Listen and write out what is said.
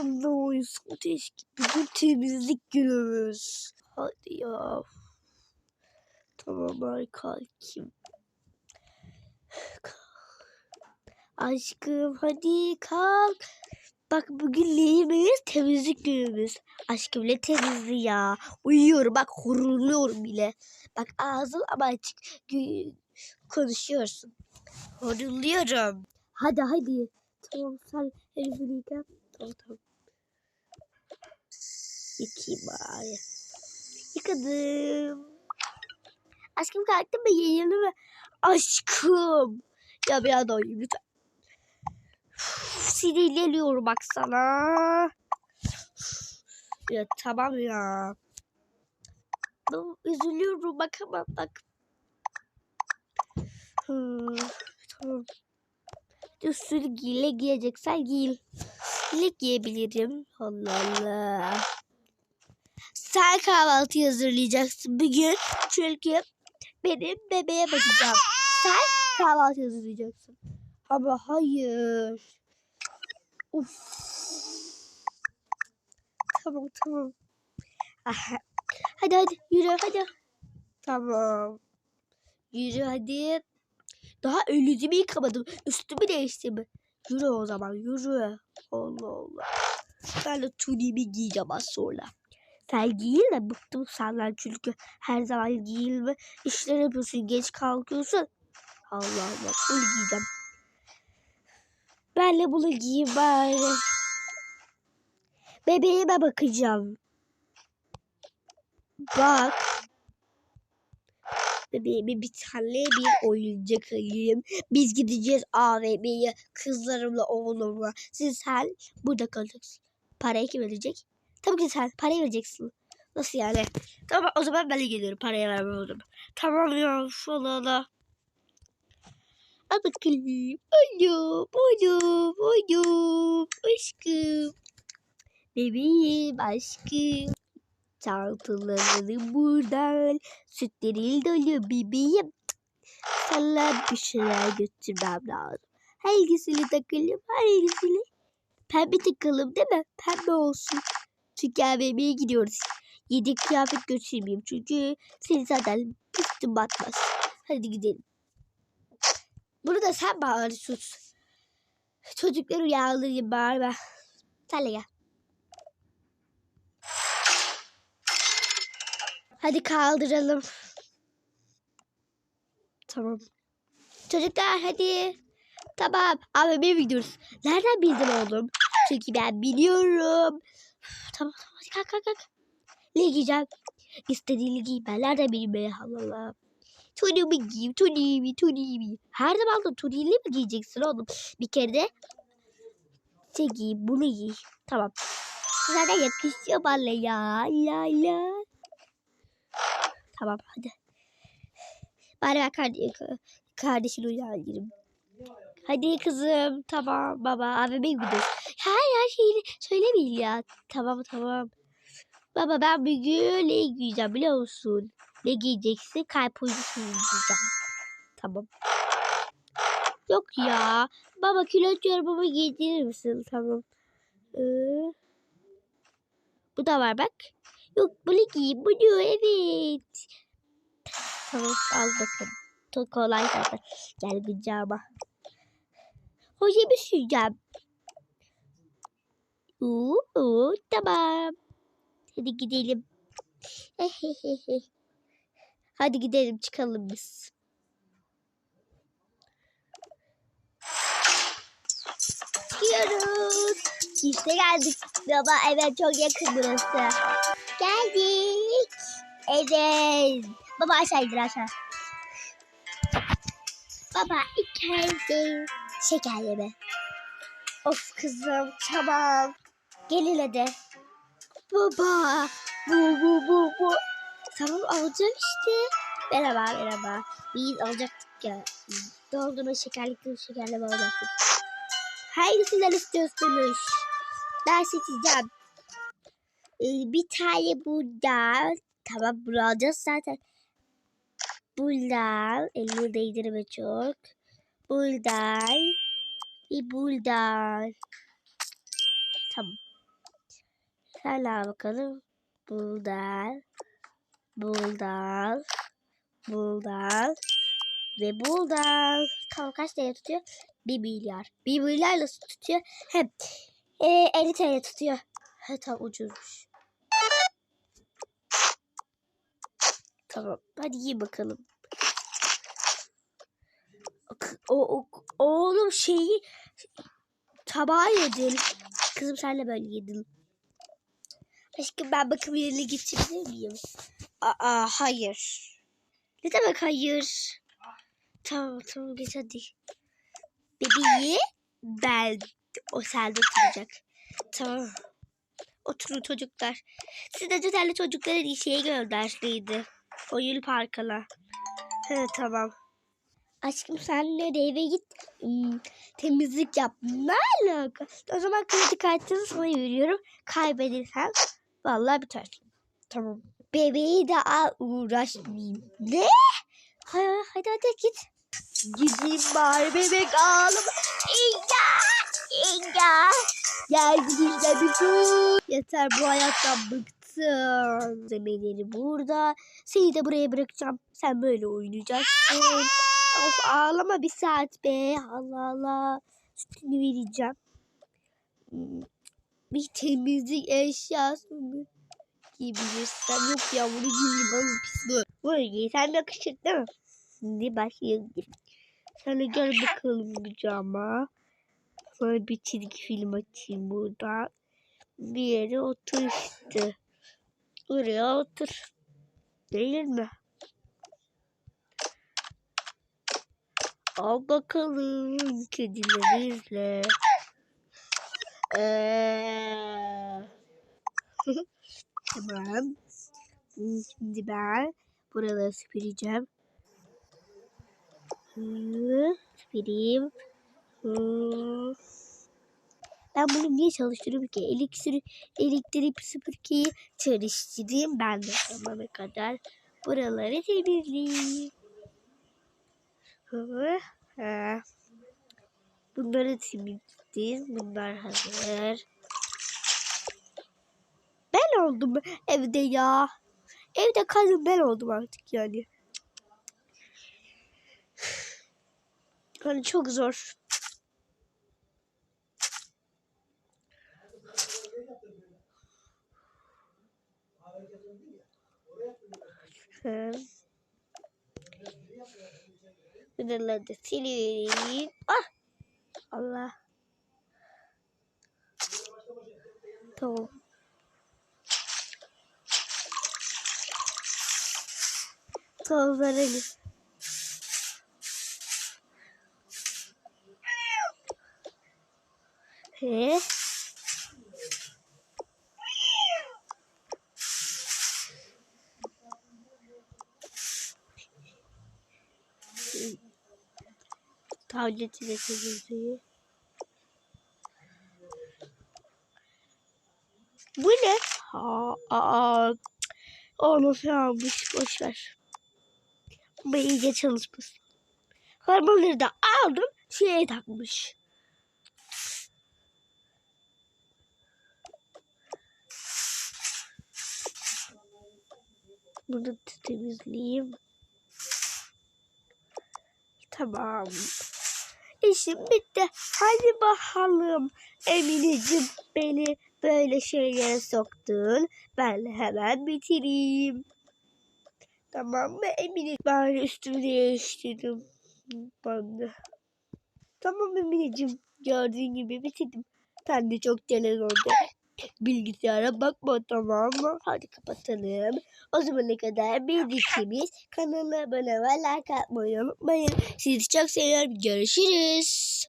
Anda uyusun teşkil. Bugün temizlik günümüz. Hadi ya. Tamam hadi kalkayım. Aşkım hadi kalk. Bak bugün neyimiz? Temizlik günümüz. Aşkım ne temizliği ya. Uyuyorum bak horuluyorum bile. Bak ağzım ama açık. Konuşuyorsun. Horuluyorum. Hadi hadi. Tamam sen elini yıka. Tamam tamam. Yıkayayım bari. Yıkadım. Aşkım kalktın mı? Yayını mı? Aşkım. Ya biraz daha uyuyayım lütfen. Sinirleniyorum baksana. Ya tamam ya. Ben Üzülüyorum bakamam bak. Hmm, tamam. Üstünü giyle giyeceksen giy. Ne giyebilirim? Allah Allah. Sen kahvaltı hazırlayacaksın bugün. Çünkü benim bebeğe bakacağım. Sen kahvaltı hazırlayacaksın. Ama hayır. Uf. Tamam tamam. Aha. Hadi hadi yürü hadi. Tamam. Yürü hadi. Daha önlüğümü yıkamadım. Üstümü değiştirdim. Yürü o zaman yürü. Allah Allah. Ben de tuniğimi giyeceğim az sonra. Sen giyin de bıktım senden çünkü her zaman giyilme işler yapıyorsun. Geç kalkıyorsun. Allah Allah. Bunu giyeceğim. Ben de bunu giyeyim bari. Bebeğime bakacağım. Bak. Bebeğime bir tane bir oyuncak alayım. Biz gideceğiz AVM'ye kızlarımla oğlumla. Siz sen burada kalacaksın. Parayı kim verecek? Tabii ki sen parayı vereceksin. Nasıl yani? Tamam o zaman ben de geliyorum. Parayı vermem o. Tamam ya. Allah Allah. Al bakalım. Oğlum, oğlum, oğlum. Aşkım. Bebeğim, aşkım. Çantalarını buradan. Sütlerin dolu bebeğim. Sana bir şeyler götürmem lazım. Hangisini takalım? Hangisini? Pembe takalım değil mi? Pembe olsun. Çünkü AVM'ye gidiyoruz. Yedek kıyafet götürmeyeyim. Çünkü seni zaten üstün batmaz. Hadi gidelim. Bunu da sen bari sus. Çocukları uyandırayım bari ben. Sen de gel. Hadi kaldıralım. Tamam. Çocuklar hadi. Tamam. Abi bir gidiyoruz. Nereden bildin oğlum? Çünkü ben biliyorum. Tamam tamam hadi kalk kalk kalk. Ne giyeceğim? İstediğini giy. Ben nereden bileyim be Allah Allah. Tuniğimi giyeyim. Tuniğimi tuniğimi. Her zaman da tuniğini mi giyeceksin oğlum? Bir kere de şey giy. Bunu giy. Tamam. Zaten yakışıyor bana ya. La la. Tamam hadi. Bari ben kardeşim, kardeşini uyandırayım. Hadi kızım. Tamam baba. Abime gidiyoruz. Her her şeyi söylemeyin ya. Tamam tamam. Baba ben bugün ne giyeceğim biliyor musun? Ne giyeceksin? Kalp uykusunu giyeceğim. Tamam. Yok ya. Baba külot yorumamı giydirir misin? Tamam. Ee, bu da var bak. Yok bunu giy. Bunu evet. Tamam al bakalım. Çok kolay zaten. Gel kucağıma. Hocamı süreceğim. Oo, oo, tamam. Hadi gidelim. Hadi gidelim çıkalım biz. Gidiyoruz. İşte geldik. Baba evet çok yakın burası. Geldik. Evet. Baba aşağı indir aşağı. Baba içeride. Şeker yeme. Of kızım tamam. Gelin hadi. Baba. Bu bu bu bu. Tamam alacağım işte. Merhaba merhaba. Biz alacaktık ya. Dondurma şekerlikli şekerleme alacaktık. Hangisinden istiyorsunuz? Ben seçeceğim. Ee, bir tane burada. Tamam bunu alacağız zaten. Buradan elini değdirme çok. Buradan. Bir buradan. Tamam. Al bakalım. Buradan. Buradan. Buradan. Ve buradan. Tamam kaç TL tutuyor? 1 milyar. 1 milyar nasıl tutuyor? Hem e, 50 TL tutuyor. Ha, tamam ucuzmuş. Tamam. Hadi iyi bakalım. O, o, oğlum şeyi tabağı yedin. Kızım sen de böyle yedin. Aşkım ben bakım yerine geçebilir miyim? Aa hayır. Ne demek hayır? Tamam tamam geç hadi. Bebeği ben o sende oturacak. Tamam. Oturun çocuklar. Siz de düzenli çocuklara şeye göndersliydi. Oyun parkına. He tamam. Aşkım sen de eve git. Hmm, temizlik yap. Ne alaka? O zaman kredi kartını sana veriyorum. Kaybedersen vallahi biter. Tamam. Bebeği de al uğraşmayayım. Ne? Hadi hadi, hadi git. Gideyim bari bebek ağlama. İnga! İnga! Gel gidişle bir dur. Yeter bu hayattan bıktım. Zemeleri burada. Seni de buraya bırakacağım. Sen böyle oynayacaksın. Of ağlama bir saat be. Allah Allah. Sütünü vereceğim. Hmm, Bir temizlik eşyası? Giyebilirsem yok ya bunu giyeyim az pis bu. Bunu giysem yakışır değil mi? Şimdi başlayalım. Sana gel bakalım kucağıma. Sonra bir çizgi film açayım burada. Bir yere otur işte. Oraya otur. Değil mi? Al bakalım kedileri izle. Ee... tamam. Şimdi ben buraları süpüreceğim. Süpüreyim. Ben bunu niye çalıştırıyorum ki? Elektrik, elektrik süpürgeyi çalıştırayım. Ben de zamana kadar buraları temizleyeyim. Bunları temizledim. Bunlar hazır. Oldum evde ya. Evde kadın ben oldum artık yani. Yani çok zor. Buraları da sileyim. Ah! Allah. Tamam. Tozları He. Tableti de temizliği. Bu ne? Ha, aa, onu almış. Boş ver. Bu iyice çalışmış. Hormonları da aldım. Şeye takmış. Bunu temizleyeyim. Tamam. İşim bitti. Hadi bakalım. Emineciğim beni böyle şeylere soktun. Ben hemen bitireyim. Tamam mı Emine? Ben üstümü değiştirdim. Ben de. Tamam Emineciğim. Gördüğün gibi bitirdim. Sen de çok televizyonda bilgisayara bakma tamam mı? Hadi kapatalım. O zamana kadar birliktemiz. Kanala abone ve like atmayı unutmayın. Sizi çok seviyorum. Görüşürüz.